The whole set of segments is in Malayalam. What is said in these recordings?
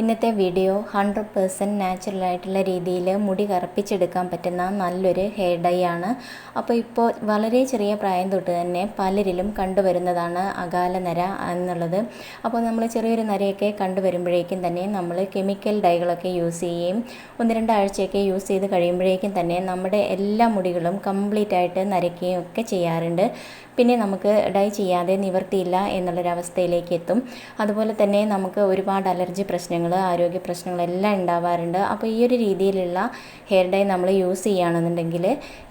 ഇന്നത്തെ വീഡിയോ ഹൺഡ്രഡ് പേഴ്സന്റ് നാച്ചുറൽ ആയിട്ടുള്ള രീതിയിൽ മുടി കറുപ്പിച്ചെടുക്കാൻ പറ്റുന്ന നല്ലൊരു ഹെയർ ഡൈ ആണ്. അപ്പോൾ ഇപ്പോൾ വളരെ ചെറിയ പ്രായം തൊട്ട് തന്നെ പലരിലും കണ്ടുവരുന്നതാണ് അകാല നര എന്നുള്ളത്. അപ്പോൾ നമ്മൾ ചെറിയൊരു നരയൊക്കെ കണ്ടുവരുമ്പോഴേക്കും തന്നെ നമ്മൾ കെമിക്കൽ ഡൈകളൊക്കെ യൂസ് ചെയ്യുകയും ഒന്ന് രണ്ടാഴ്ചയൊക്കെ യൂസ് ചെയ്ത് കഴിയുമ്പോഴേക്കും തന്നെ നമ്മുടെ എല്ലാ മുടികളും കംപ്ലീറ്റ് ആയിട്ട് നരയ്ക്കുകയും ഒക്കെ ചെയ്യാറുണ്ട്. പിന്നെ നമുക്ക് ഡൈ ചെയ്യാതെ നിവർത്തിയില്ല എന്നുള്ളൊരവസ്ഥയിലേക്ക് എത്തും. അതുപോലെ തന്നെ നമുക്ക് ഒരുപാട് അലർജി പ്രശ്നങ്ങൾ ആരോഗ്യ പ്രശ്നങ്ങളെല്ലാം ഉണ്ടാവാറുണ്ട്. അപ്പോൾ ഈ ഒരു രീതിയിലുള്ള ഹെയർ ഡൈ നമ്മൾ യൂസ് ചെയ്യുകയാണെന്നുണ്ടെങ്കിൽ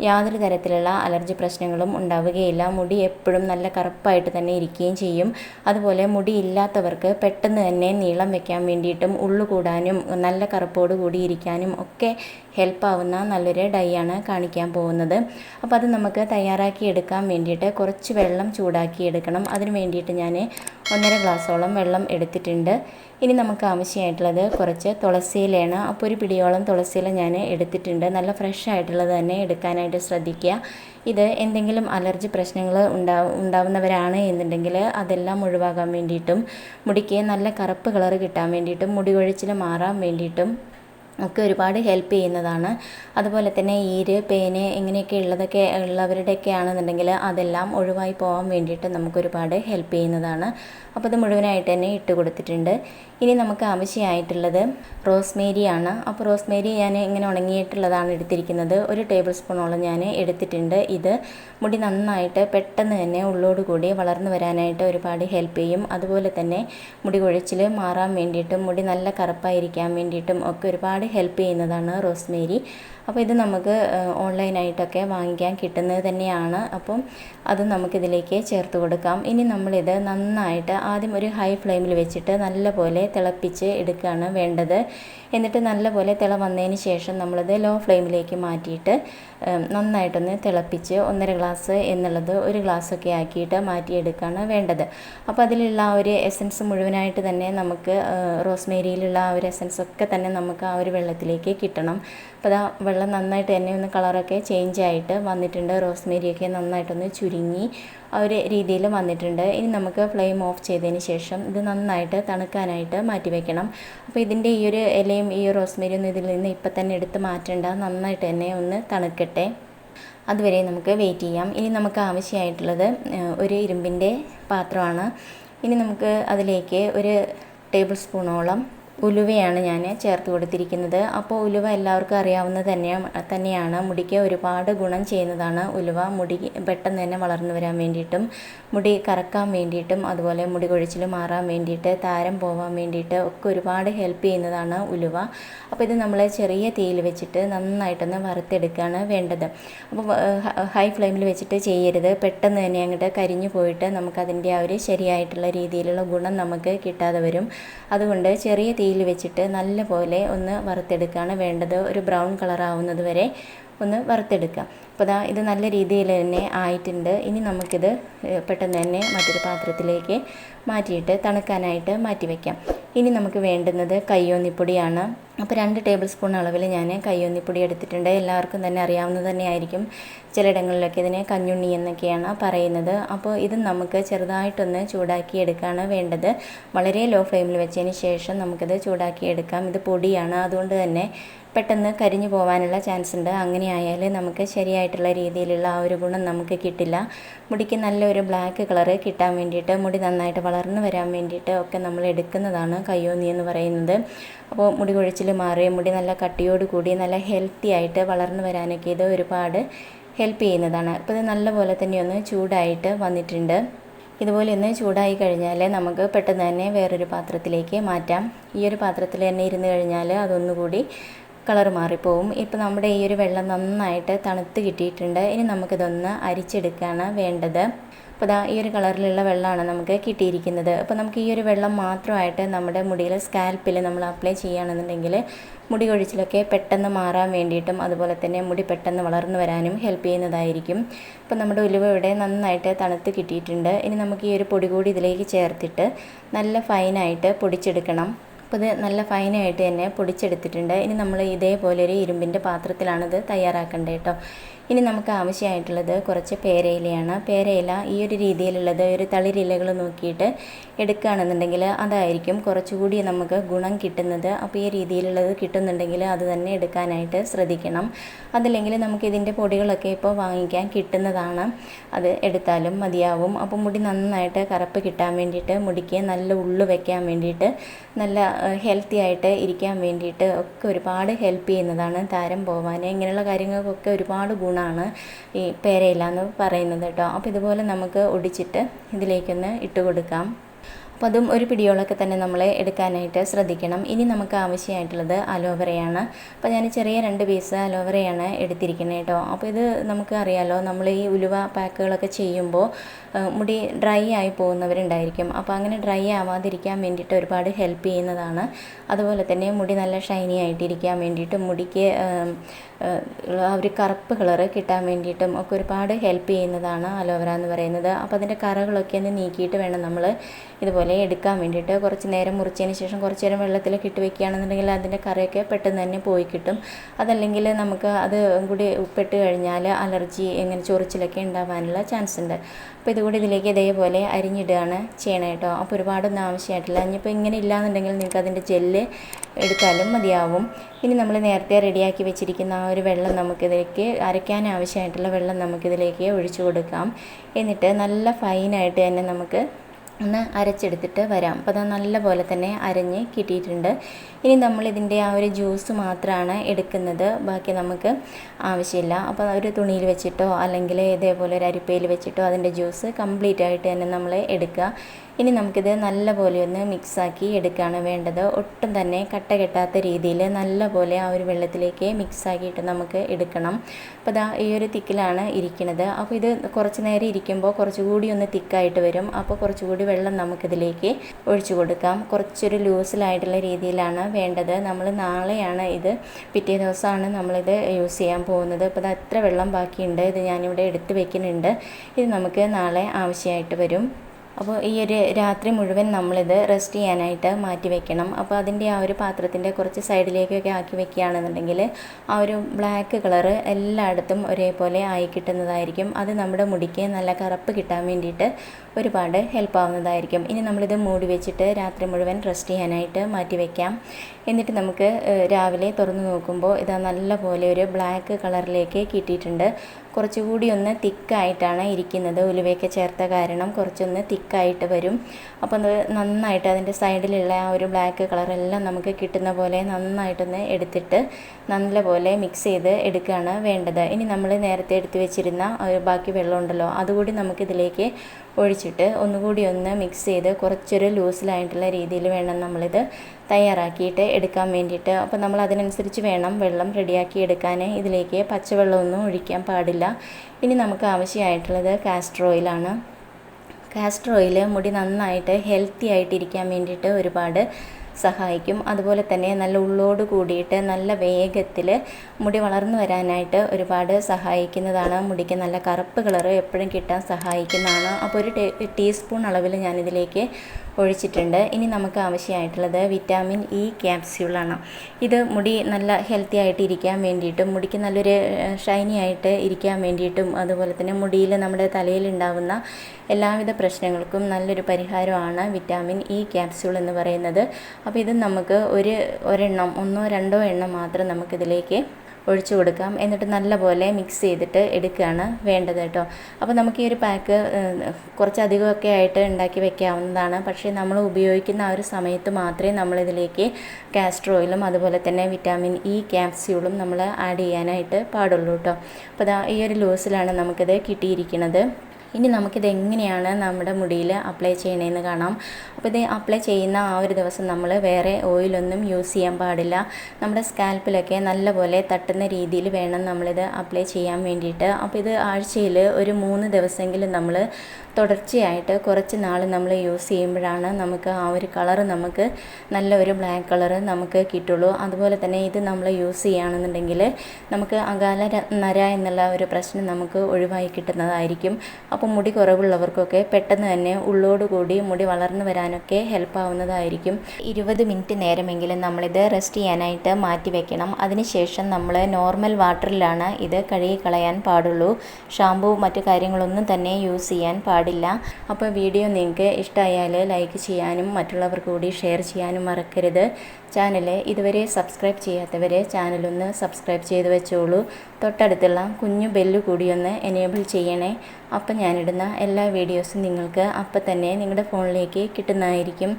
യാതൊരു തരത്തിലുള്ള അലർജി പ്രശ്നങ്ങളും ഉണ്ടാവുകയില്ല. മുടി എപ്പോഴും നല്ല കറുപ്പായിട്ട് തന്നെ ഇരിക്കുകയും ചെയ്യും. അതുപോലെ മുടി ഇല്ലാത്തവർക്ക് പെട്ടെന്ന് തന്നെ നീളം വെക്കാൻ വേണ്ടിയിട്ടും ഉള്ളു കൂടാനും നല്ല കറുപ്പോട് കൂടി ഇരിക്കാനും ഒക്കെ ഹെൽപ്പാവുന്ന നല്ലൊരു ഡൈ ആണ് കാണിക്കാൻ പോകുന്നത്. അപ്പോൾ അത് നമുക്ക് തയ്യാറാക്കി എടുക്കാൻ വേണ്ടിയിട്ട് കുറച്ച് വെള്ളം ചൂടാക്കി എടുക്കണം. അതിന് വേണ്ടിയിട്ട് ഞാൻ ഒന്നര ഗ്ലാസ്സോളം വെള്ളം എടുത്തിട്ടുണ്ട്. ഇനി നമുക്ക് ആവശ്യമായിട്ടുള്ളത് കുറച്ച് തുളസിയിലയാണ്. അപ്പോൾ ഒരു പിടിയോളം തുളസിയില ഞാൻ എടുത്തിട്ടുണ്ട്. നല്ല ഫ്രഷ് ആയിട്ടുള്ളത് തന്നെ എടുക്കാനായിട്ട് ശ്രദ്ധിക്കുക. ഇത് എന്തെങ്കിലും അലർജി പ്രശ്നങ്ങൾ ഉണ്ടാ ഉണ്ടാവുന്നവരാണ് എന്നുണ്ടെങ്കിൽ അതെല്ലാം ഒഴിവാകാൻ വേണ്ടിയിട്ടും മുടിക്ക് നല്ല കറുപ്പ് കളർ കിട്ടാൻ വേണ്ടിയിട്ടും മുടി കൊഴിച്ചിൽ മാറാൻ വേണ്ടിയിട്ടും ഒക്കെ ഒരുപാട് ഹെൽപ്പ് ചെയ്യുന്നതാണ്. അതുപോലെ തന്നെ ഈര് പേന് ഇങ്ങനെയൊക്കെ ഉള്ളതൊക്കെ ഉള്ളവരുടെയൊക്കെ ആണെന്നുണ്ടെങ്കിൽ അതെല്ലാം ഒഴിവായി പോകാൻ വേണ്ടിയിട്ട് നമുക്കൊരുപാട് ഹെൽപ്പ് ചെയ്യുന്നതാണ്. അപ്പോൾ ഇത് മുഴുവനായിട്ട് തന്നെ ഇട്ട് കൊടുത്തിട്ടുണ്ട് ഇനി നമുക്ക് ആവശ്യമായിട്ടുള്ളത് റോസ്മേരി ആണ് അപ്പോൾ റോസ്മേരി ഞാൻ ഇങ്ങനെ ഉണങ്ങിയിട്ടുള്ളതാണ് എടുത്തിരിക്കുന്നത്. ഒരു ടേബിൾ സ്പൂണോളം ഞാൻ എടുത്തിട്ടുണ്ട്. ഇത് മുടി നന്നായിട്ട് പെട്ടെന്ന് തന്നെ ഉള്ളോട് കൂടി വളർന്നു വരാനായിട്ട് ഒരുപാട് ഹെൽപ്പ് ചെയ്യും. അതുപോലെ തന്നെ മുടി കൊഴിച്ചിൽ മാറാൻ വേണ്ടിയിട്ടും മുടി നല്ല കറുപ്പായിരിക്കാൻ വേണ്ടിയിട്ടും ഒക്കെ ഒരുപാട് ഹെൽപ്പ് ചെയ്യുന്നതാണ് റോസ്മേരി. അപ്പോൾ ഇത് നമുക്ക് ഓൺലൈനായിട്ടൊക്കെ വാങ്ങിക്കാൻ കിട്ടുന്നത് തന്നെയാണ്. അപ്പം അത് നമുക്കിതിലേക്ക് ചേർത്ത് കൊടുക്കാം. ഇനി നമ്മളിത് നന്നായിട്ട് ആദ്യം ഒരു ഹൈ ഫ്ലെയിമിൽ വെച്ചിട്ട് നല്ലപോലെ തിളപ്പിച്ച് എടുക്കുകയാണ് വേണ്ടത്. എന്നിട്ട് നല്ലപോലെ തിള വന്നതിന് ശേഷം നമ്മളത് ലോ ഫ്ലെയിമിലേക്ക് മാറ്റിയിട്ട് നന്നായിട്ടൊന്ന് തിളപ്പിച്ച് ഒന്നര ഗ്ലാസ് എന്നുള്ളത് ഒരു ഗ്ലാസ്സൊക്കെ ആക്കിയിട്ട് മാറ്റിയെടുക്കുകയാണ് വേണ്ടത്. അപ്പോൾ അതിലുള്ള ആ ഒരു എസൻസ് മുഴുവനായിട്ട് തന്നെ നമുക്ക് റോസ്മേരിയിലുള്ള ആ ഒരു എസൻസ് ഒക്കെ തന്നെ നമുക്ക് ആ ഒരു വെള്ളത്തിലേക്ക് കിട്ടണം. അപ്പോൾ അതാ വെള്ളം നന്നായിട്ട് തന്നെ ഒന്ന് കളറൊക്കെ ചേഞ്ച് ആയിട്ട് വന്നിട്ടുണ്ട്. റോസ്മേരിയൊക്കെ നന്നായിട്ടൊന്ന് ചുരുങ്ങി ഒരു രീതിയിൽ വന്നിട്ടുണ്ട്. ഇനി നമുക്ക് ഫ്ലെയിം ഓഫ് ചെയ്തതിന് ശേഷം ഇത് നന്നായിട്ട് തണുക്കാനായിട്ട് മാറ്റി വെക്കണം. അപ്പോൾ ഇതിന്റെ ഈ ഒരു ഇലയും ഈ റോസ്മേരി ഒന്നും ഇതിൽ നിന്ന് ഇപ്പം തന്നെ എടുത്ത് മാറ്റേണ്ട. നന്നായിട്ട് തന്നെ ഒന്ന് തണുക്കട്ടെ. അതുവരെ നമുക്ക് വെയിറ്റ് ചെയ്യാം. ഇനി നമുക്ക് ആവശ്യമായിട്ടുള്ളത് ഒരു ഇരുമ്പിന്റെ പാത്രമാണ്. ഇനി നമുക്ക് അതിലേക്ക് ഒരു ടേബിൾ സ്പൂണോളം ഉലുവയാണ് ഞാൻ ചേർത്ത് കൊടുത്തിരിക്കുന്നത്. അപ്പോൾ ഉലുവ എല്ലാവർക്കും അറിയാവുന്നത് തന്നെ തന്നെയാണ്. മുടിക്ക് ഒരുപാട് ഗുണം ചെയ്യുന്നതാണ് ഉലുവ. മുടി പെട്ടെന്ന് തന്നെ വളർന്നു വരാൻ വേണ്ടിയിട്ടും മുടി കറക്കാൻ വേണ്ടിയിട്ടും അതുപോലെ മുടി കൊഴിച്ചിൽ മാറാൻ വേണ്ടിയിട്ട് താരം പോവാൻ വേണ്ടിയിട്ട് ഒക്കെ ഒരുപാട് ഹെൽപ്പ് ചെയ്യുന്നതാണ് ഉലുവ. അപ്പോൾ ഇത് നമ്മൾ ചെറിയ തീയിൽ വെച്ചിട്ട് നന്നായിട്ടൊന്ന് വറുത്തെടുക്കുകയാണ് വേണ്ടത്. അപ്പോൾ ഹൈ ഫ്ലെയിമിൽ വെച്ചിട്ട് ചെയ്യരുത്. പെട്ടെന്ന് തന്നെ അങ്ങോട്ട് കരിഞ്ഞു പോയിട്ട് നമുക്കതിന്റെ ആ ഒരു ശരിയായിട്ടുള്ള രീതിയിലുള്ള ഗുണം നമുക്ക് കിട്ടാതെ വരും. അതുകൊണ്ട് ചെറിയ തീ തീയിൽ വെച്ചിട്ട് നല്ലപോലെ ഒന്ന് വറുത്തെടുക്കുകയാണ് വേണ്ടത്. ഒരു ബ്രൗൺ കളർ ആവുന്നത് വരെ ഒന്ന് വറുത്തെടുക്കുക. അപ്പോൾ ദാ ഇത് നല്ല രീതിയിൽ തന്നെ ആയിട്ടുണ്ട്. ഇനി നമുക്കിത് പെട്ടെന്ന് തന്നെ മറ്റൊരു പാത്രത്തിലേക്ക് മാറ്റിയിട്ട് തണുക്കാനായിട്ട് മാറ്റി വയ്ക്കാം ഇനി നമുക്ക് വേണ്ടുന്നത് കയ്യോന്നിപ്പൊടിയാണ്. അപ്പോൾ രണ്ട് ടേബിൾ സ്പൂൺ അളവിൽ ഞാൻ കയ്യൊന്നിപ്പൊടി എടുത്തിട്ടുണ്ട്. എല്ലാവർക്കും തന്നെ അറിയാവുന്നത് തന്നെയായിരിക്കും ചിലയിടങ്ങളിലൊക്കെ ഇതിനെ കഞ്ഞുണ്ണി എന്നൊക്കെയാണ് പറയുന്നത്. അപ്പോൾ ഇത് നമുക്ക് ചെറുതായിട്ടൊന്ന് ചൂടാക്കി എടുക്കുകയാണ് വേണ്ടത്. വളരെ ലോ ഫ്ലെയിമിൽ വെച്ചതിന് ശേഷം നമുക്കിത് ചൂടാക്കി എടുക്കാം. ഇത് പൊടിയാണ്. അതുകൊണ്ട് തന്നെ പെട്ടെന്ന് കരിഞ്ഞു പോകാനുള്ള ചാൻസ് ഉണ്ട്. അങ്ങനെ ആയാൽ നമുക്ക് ശരിയായിട്ടുള്ള രീതിയിലുള്ള ആ ഒരു ഗുണം നമുക്ക് കിട്ടില്ല. മുടിക്ക് നല്ലൊരു ബ്ലാക്ക് കളറ് കിട്ടാൻ വേണ്ടിയിട്ട് മുടി നന്നായിട്ട് വളർന്നു വരാൻ വേണ്ടിയിട്ട് ഒക്കെ നമ്മൾ എടുക്കുന്നതാണ് കയ്യോന്നി എന്ന് പറയുന്നത്. അപ്പോൾ മുടി കൊഴിച്ചിൽ മാറി മുടി നല്ല കട്ടിയോട് കൂടി നല്ല ഹെൽത്തി ആയിട്ട് വളർന്നു വരാനൊക്കെ ഇത് ഒരുപാട് ഹെൽപ്പ് ചെയ്യുന്നതാണ്. അപ്പോൾ ഇത് നല്ലപോലെ തന്നെ ഒന്ന് ചൂടായിട്ട് വന്നിട്ടുണ്ട്. ഇതുപോലെ ഒന്ന് ചൂടായി കഴിഞ്ഞാൽ നമുക്ക് പെട്ടെന്ന് തന്നെ വേറൊരു പാത്രത്തിലേക്ക് മാറ്റാം. ഈ ഒരു പാത്രത്തിൽ തന്നെ ഇരുന്ന് കഴിഞ്ഞാൽ അതൊന്നുകൂടി കളർ മാറിപ്പോവും. ഇപ്പോൾ നമ്മുടെ ഈ ഒരു വെള്ളം നന്നായിട്ട് തണുത്ത് കിട്ടിയിട്ടുണ്ട്. ഇനി നമുക്കിതൊന്ന് അരിച്ചെടുക്കുകയാണ് വേണ്ടത്. അപ്പോൾ ഇതാ ഈ ഒരു കളറിലുള്ള വെള്ളമാണ് നമുക്ക് കിട്ടിയിരിക്കുന്നത്. അപ്പോൾ നമുക്ക് ഈ ഒരു വെള്ളം മാത്രമായിട്ട് നമ്മുടെ മുടിയിൽ സ്കാൽപ്പിൽ നമ്മൾ അപ്ലൈ ചെയ്യുകയാണെന്നുണ്ടെങ്കിൽ മുടി കൊഴിച്ചിലൊക്കെ പെട്ടെന്ന് മാറാൻ വേണ്ടിയിട്ടും അതുപോലെ തന്നെ മുടി പെട്ടെന്ന് വളർന്നു വരാനും ഹെൽപ്പ് ചെയ്യുന്നതായിരിക്കും. അപ്പോൾ നമ്മുടെ ഉലുവ ഇവിടെ നന്നായിട്ട് തണുത്ത് കിട്ടിയിട്ടുണ്ട്. ഇനി നമുക്ക് ഈ ഒരു പൊടി കൂടി ഇതിലേക്ക് ചേർത്തിട്ട് നല്ല ഫൈനായിട്ട് പൊടിച്ചെടുക്കണം. അപ്പോൾ ഇത് നല്ല ഫൈനായിട്ട് തന്നെ പൊടിച്ചെടുത്തിട്ടുണ്ട്. ഇനി നമ്മൾ ഇതേപോലെ ഒരു ഇരുമ്പിന്റെ പാത്രത്തിലാണിത് തയ്യാറാക്കേണ്ടത് കേട്ടോ ഇനി നമുക്ക് ആവശ്യമായിട്ടുള്ളത് കുറച്ച് പേരയിലയാണ്. പേരയില ഈ ഒരു രീതിയിലുള്ളത് ഒരു തളിരിലകൾ നോക്കിയിട്ട് എടുക്കുകയാണെന്നുണ്ടെങ്കിൽ അതായിരിക്കും കുറച്ചുകൂടി നമുക്ക് ഗുണം കിട്ടുന്നത്. അപ്പോൾ ഈ രീതിയിലുള്ളത് കിട്ടുന്നുണ്ടെങ്കിൽ അത് തന്നെ എടുക്കാനായിട്ട് ശ്രദ്ധിക്കണം. അതല്ലെങ്കിൽ നമുക്ക് ഇതിന്റെ പൊടികളൊക്കെ ഇപ്പോൾ വാങ്ങിക്കാൻ കിട്ടുന്നതാണ്. അത് എടുത്താലും മതിയാവും. അപ്പോൾ മുടി നന്നായിട്ട് കറുപ്പ് കിട്ടാൻ വേണ്ടിയിട്ട് മുടിക്ക് നല്ല ഉള്ളു വയ്ക്കാൻ വേണ്ടിയിട്ട് നല്ല ഹെൽത്തി ആയിട്ട് ഇരിക്കാൻ വേണ്ടിയിട്ട് ഒക്കെ ഒരുപാട് ഹെൽപ്പ് ചെയ്യുന്നതാണ് താരം പോവാൻ ഇങ്ങനെയുള്ള കാര്യങ്ങൾക്കൊക്കെ ഒരുപാട് ഗുണമാണ് ഈ പേരയില എന്ന് പറയുന്നത് കേട്ടോ. അപ്പോൾ ഇതുപോലെ നമുക്ക് ഒടിച്ചിട്ട് ഇതിലേക്കൊന്ന് ഇട്ട് കൊടുക്കാം അപ്പോൾ അതും ഒരു പിടിയോളൊക്കെ തന്നെ നമ്മൾ എടുക്കാനായിട്ട് ശ്രദ്ധിക്കണം. ഇനി നമുക്ക് ആവശ്യമായിട്ടുള്ളത് അലോവറയാണ് അപ്പോൾ ഞാൻ ചെറിയ രണ്ട് പീസ് അലോവറയാണ് എടുത്തിരിക്കുന്നത് കേട്ടോ അപ്പോൾ ഇത് നമുക്ക് അറിയാലോ നമ്മൾ ഈ ഉലുവ പാക്കുകളൊക്കെ ചെയ്യുമ്പോൾ മുടി ഡ്രൈ ആയി പോകുന്നവരുണ്ടായിരിക്കും. അപ്പോൾ അങ്ങനെ ഡ്രൈ ആവാതിരിക്കാൻ വേണ്ടിയിട്ട് ഒരുപാട് ഹെൽപ്പ് ചെയ്യുന്നതാണ്. അതുപോലെ തന്നെ മുടി നല്ല ഷൈനി ആയിട്ടിരിക്കാൻ വേണ്ടിയിട്ട് മുടിക്ക് ആ ഒരു കറുപ്പ് കളറ് കിട്ടാൻ വേണ്ടിയിട്ടും ഒക്കെ ഒരുപാട് ഹെൽപ്പ് ചെയ്യുന്നതാണ് അലോവറ എന്ന് പറയുന്നത്. അപ്പോൾ അതിന്റെ കറകളൊക്കെ ഒന്ന് നീക്കിയിട്ട് വേണം നമ്മൾ ഇതുപോലെ എടുക്കാൻ വേണ്ടിയിട്ട് കുറച്ച് നേരം മുറിച്ചതിന് ശേഷം കുറച്ച് നേരം വെള്ളത്തിലൊക്കെ ഇട്ട് വെക്കുകയാണെന്നുണ്ടെങ്കിൽ അതിന്റെ കറിയൊക്കെ പെട്ടെന്ന് തന്നെ പോയി കിട്ടും. അതല്ലെങ്കിൽ നമുക്ക് അത് കൂടി ഉപ്പിട്ട് കഴിഞ്ഞാൽ അലർജി എങ്ങനെ ചൊറിച്ചിലൊക്കെ ഉണ്ടാവാനുള്ള ചാൻസ് ഉണ്ട്. അപ്പോൾ ഇതുകൂടി ഇതിലേക്ക് ഇതേപോലെ അരിഞ്ഞിടുകയാണ് ചെയ്യണം കേട്ടോ. അപ്പോൾ ഒരുപാടൊന്നും ആവശ്യമായിട്ടില്ല. ഇനിയിപ്പോൾ ഇങ്ങനെ ഇല്ലാന്നുണ്ടെങ്കിൽ നിങ്ങൾക്ക് അതിന്റെ ജെല്ല് എടുത്താലും മതിയാവും. ഇനി നമ്മൾ നേരത്തെ റെഡിയാക്കി വെച്ചിരിക്കുന്ന ആ ഒരു വെള്ളം നമുക്കിതിലേക്ക് അരയ്ക്കാൻ ആവശ്യമായിട്ടുള്ള വെള്ളം നമുക്കിതിലേക്ക് ഒഴിച്ചു കൊടുക്കാം. എന്നിട്ട് നല്ല ഫൈനായിട്ട് തന്നെ നമുക്ക് ഒന്ന് അരച്ചെടുത്തിട്ട് വരാം. അപ്പോൾ അത് നല്ല പോലെ തന്നെ അരഞ്ഞ് കിട്ടിയിട്ടുണ്ട്. ഇനി നമ്മൾ ഇതിന്റെ ആ ഒരു ജ്യൂസ് മാത്രമാണ് എടുക്കുന്നത്. ബാക്കി നമുക്ക് ആവശ്യമില്ല. അപ്പോൾ ഒരു തുണിയിൽ വെച്ചിട്ടോ അല്ലെങ്കിൽ ഇതേപോലെ ഒരു അരിപ്പയിൽ വെച്ചിട്ടോ അതിന്റെ ജ്യൂസ് കംപ്ലീറ്റ് ആയിട്ട് തന്നെ നമ്മൾ എടുക്കുക. ഇനി നമുക്കിത് നല്ലപോലെ ഒന്ന് മിക്സാക്കി എടുക്കുകയാണ് വേണ്ടത്. ഒട്ടും തന്നെ കട്ട കെട്ടാത്ത രീതിയിൽ നല്ലപോലെ ആ ഒരു വെള്ളത്തിലേക്ക് മിക്സാക്കിയിട്ട് നമുക്ക് എടുക്കണം. അപ്പോൾ ഇതാ ഈ ഒരു തിക്കിലാണ് ഇരിക്കുന്നത്. അപ്പോൾ ഇത് കുറച്ച് നേരം ഇരിക്കുമ്പോൾ കുറച്ചുകൂടി ഒന്ന് തിക്കായിട്ട് വരും. അപ്പോൾ കുറച്ചുകൂടി വെള്ളം നമുക്കിതിലേക്ക് ഒഴിച്ചു കൊടുക്കാം. കുറച്ചൊരു ലൂസിലായിട്ടുള്ള രീതിയിലാണ് വേണ്ടത്. നമ്മൾ നാളെയാണ് ഇത് പിറ്റേ ദിവസമാണ് നമ്മളിത് യൂസ് ചെയ്യാൻ പോകുന്നത്. അപ്പോൾ അത് വെള്ളം ബാക്കിയുണ്ട്. ഇത് ഞാനിവിടെ എടുത്ത് വെക്കുന്നുണ്ട്. ഇത് നമുക്ക് നാളെ ആവശ്യമായിട്ട് വരും. അപ്പോൾ ഈ ഒരു രാത്രി മുഴുവൻ നമ്മളിത് റെസ്റ്റ് ചെയ്യാനായിട്ട് മാറ്റി വെക്കണം. അപ്പോൾ അതിന്റെ ആ ഒരു പാത്രത്തിന്റെ കുറച്ച് സൈഡിലേക്കൊക്കെ ആക്കി വെക്കുകയാണെന്നുണ്ടെങ്കിൽ ആ ഒരു ബ്ലാക്ക് കളറ് എല്ലായിടത്തും ഒരേപോലെ ആയി കിട്ടുന്നതായിരിക്കും. അത് നമ്മുടെ മുടിക്ക് നല്ല കറുപ്പ് കിട്ടാൻ വേണ്ടിയിട്ട് ഒരുപാട് ഹെൽപ്പ് ആവുന്നതായിരിക്കും. ഇനി നമ്മളിത് മൂടി വെച്ചിട്ട് രാത്രി മുഴുവൻ റെസ്റ്റ് ചെയ്യാനായിട്ട് മാറ്റി വെക്കാം. എന്നിട്ട് നമുക്ക് രാവിലെ തുറന്നു നോക്കുമ്പോൾ ഇതാ നല്ല പോലെ ഒരു ബ്ലാക്ക് കളറിലേക്ക് കിട്ടിയിട്ടുണ്ട്. കുറച്ചുകൂടി ഒന്ന് തിക്കായിട്ടാണ് ഇരിക്കുന്നത്. ഉലുവയൊക്കെ ചേർത്ത കാരണം കുറച്ചൊന്ന് തിക്കായിട്ട് വരും. അപ്പോൾ നന്നായിട്ട് അതിന്റെ സൈഡിലുള്ള ആ ഒരു ബ്ലാക്ക് കളറെല്ലാം നമുക്ക് കിട്ടുന്ന പോലെ നന്നായിട്ടൊന്ന് എടുത്തിട്ട് നല്ലപോലെ മിക്സ് ചെയ്ത് എടുക്കുകയാണ് വേണ്ടത്. ഇനി നമ്മൾ നേരത്തെ എടുത്തു വെച്ചിരുന്ന ബാക്കി വെള്ളം ഉണ്ടല്ലോ അതുകൂടി നമുക്കിതിലേക്ക് ഒഴിച്ചിട്ട് ഒന്നുകൂടി ഒന്ന് മിക്സ് ചെയ്ത് കുറച്ചൊരു ലൂസിലായിട്ടുള്ള രീതിയിൽ വേണം നമ്മളിത് തയ്യാറാക്കിയിട്ട് എടുക്കാൻ വേണ്ടിയിട്ട്. അപ്പോൾ നമ്മൾ അതിനനുസരിച്ച് വേണം വെള്ളം റെഡിയാക്കി എടുക്കാൻ ഇതിലേക്ക് പച്ചവെള്ളമൊന്നും ഒഴിക്കാൻ പാടില്ല. ഇനി നമുക്ക് ആവശ്യമായിട്ടുള്ളത് കാസ്റ്റർ ഓയിലാണ് കാസ്റ്റർ ഓയിൽ മുടി നന്നായിട്ട് ഹെൽത്തി ആയിട്ടിരിക്കാൻ വേണ്ടിയിട്ട് ഒരുപാട് സഹായിക്കും. അതുപോലെ തന്നെ നല്ല ഉള്ളോട് കൂടിയിട്ട് നല്ല വേഗത്തിൽ മുടി വളർന്നു വരാനായിട്ട് ഒരുപാട് സഹായിക്കുന്നതാണ്. മുടിക്ക് നല്ല കറുപ്പ് കളറ് എപ്പോഴും കിട്ടാൻ സഹായിക്കുന്നതാണ്. അപ്പോൾ ഒരു ടീസ്പൂൺ അളവിൽ ഞാനിതിലേക്ക് ഒഴിച്ചിട്ടുണ്ട്. ഇനി നമുക്ക് ആവശ്യമായിട്ടുള്ളത് വിറ്റാമിൻ ഇ ക്യാപ്സ്യൂളാണ് ഇത് മുടി നല്ല ഹെൽത്തി ആയിട്ട് ഇരിക്കാൻ വേണ്ടിയിട്ടും മുടിക്ക് നല്ലൊരു ഷൈനി ആയിട്ട് ഇരിക്കാൻ വേണ്ടിയിട്ടും അതുപോലെ തന്നെ മുടിയിൽ നമ്മുടെ തലയിൽ ഉണ്ടാകുന്ന എല്ലാവിധ പ്രശ്നങ്ങൾക്കും നല്ലൊരു പരിഹാരമാണ് വിറ്റാമിൻ ഇ ക്യാപ്സ്യൂൾ എന്ന് പറയുന്നത്. അപ്പോൾ ഇത് നമുക്ക് ഒരു ഒരെണ്ണം ഒന്നോ രണ്ടോ എണ്ണം മാത്രം നമുക്കിതിലേക്ക് ഒഴിച്ചു കൊടുക്കാം. എന്നിട്ട് നല്ലപോലെ മിക്സ് ചെയ്തിട്ട് എടുക്കുകയാണ് വേണ്ടത് കേട്ടോ. അപ്പോൾ നമുക്ക് ഈ ഒരു പാക്ക് കുറച്ചധികമൊക്കെ ആയിട്ട് ഉണ്ടാക്കി വെക്കാവുന്നതാണ്. പക്ഷേ നമ്മൾ ഉപയോഗിക്കുന്ന ആ ഒരു സമയത്ത് മാത്രമേ നമ്മളിതിലേക്ക് കാസ്റ്റർ ഓയിലും അതുപോലെ തന്നെ വിറ്റാമിൻ ഇ ക്യാപ്സ്യൂളും നമ്മൾ ആഡ് ചെയ്യാനായിട്ട് പാടുള്ളൂ കേട്ടോ. അപ്പോൾ ഈ ഒരു ലൂസിലാണ് നമുക്കിത് കിട്ടിയിരിക്കുന്നത്. ഇനി നമുക്കിത് എങ്ങനെയാണ് നമ്മുടെ മുടിയിൽ അപ്ലൈ ചെയ്യണമെന്ന് കാണാം. അപ്പോൾ ഇത് അപ്ലൈ ചെയ്യുന്ന ആ ഒരു ദിവസം നമ്മൾ വേറെ ഓയിലൊന്നും യൂസ് ചെയ്യാൻ പാടില്ല. നമ്മുടെ സ്കാൽപ്പിലൊക്കെ നല്ലപോലെ തട്ടുന്ന രീതിയിൽ വേണം നമ്മളിത് അപ്ലൈ ചെയ്യാൻ വേണ്ടിയിട്ട്. അപ്പോൾ ഇത് ആഴ്ചയിൽ ഒരു മൂന്ന് ദിവസമെങ്കിലും നമ്മൾ തുടർച്ചയായിട്ട് കുറച്ച് നാൾ നമ്മൾ യൂസ് ചെയ്യുമ്പോഴാണ് നമുക്ക് ആ ഒരു കളറ് നമുക്ക് നല്ല ഒരു ബ്ലാക്ക് കളറ് നമുക്ക് കിട്ടുള്ളൂ. അതുപോലെ തന്നെ ഇത് നമ്മൾ യൂസ് ചെയ്യുകയാണെന്നുണ്ടെങ്കിൽ നമുക്ക് അകാല നര എന്നുള്ള ഒരു പ്രശ്നം നമുക്ക് ഒഴിവായി കിട്ടുന്നതായിരിക്കും. അപ്പോൾ മുടി കുറവുള്ളവർക്കൊക്കെ പെട്ടെന്ന് തന്നെ ഉള്ളോട് കൂടി മുടി വളർന്നു വരാനൊക്കെ ഹെൽപ്പ് ആവുന്നതായിരിക്കും. ഇരുപത് മിനിറ്റ് നേരമെങ്കിലും നമ്മളിത് റെസ്റ്റ് ചെയ്യാനായിട്ട് മാറ്റി വെക്കണം. അതിനുശേഷം നമ്മൾ നോർമൽ വാട്ടറിലാണ് ഇത് കഴുകി കളയാൻ പാടുള്ളൂ. ഷാമ്പൂ മറ്റു കാര്യങ്ങളൊന്നും തന്നെ യൂസ് ചെയ്യാൻ പാടില്ല. അപ്പോൾ വീഡിയോ നിങ്ങൾക്ക് ഇഷ്ടമായാൽ ലൈക്ക് ചെയ്യാനും മറ്റുള്ളവർക്ക് കൂടി ഷെയർ ചെയ്യാനും മറക്കരുത്. ചാനൽ ഇതുവരെ സബ്സ്ക്രൈബ് ചെയ്യാത്തവർ ചാനലൊന്ന് സബ്സ്ക്രൈബ് ചെയ്ത് വെച്ചോളൂ. തൊട്ടടുത്തുള്ള കുഞ്ഞു ബെല്ല് കൂടിയൊന്ന് എനേബിൾ ചെയ്യണേ. അപ്പം ഞാനിടുന്ന എല്ലാ വീഡിയോസും നിങ്ങൾക്ക് അപ്പം തന്നെ നിങ്ങളുടെ ഫോണിലേക്ക് കിട്ടുന്നതായിരിക്കും.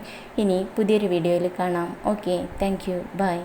ഇനി പുതിയൊരു വീഡിയോയിൽ കാണാം. Okay thank you by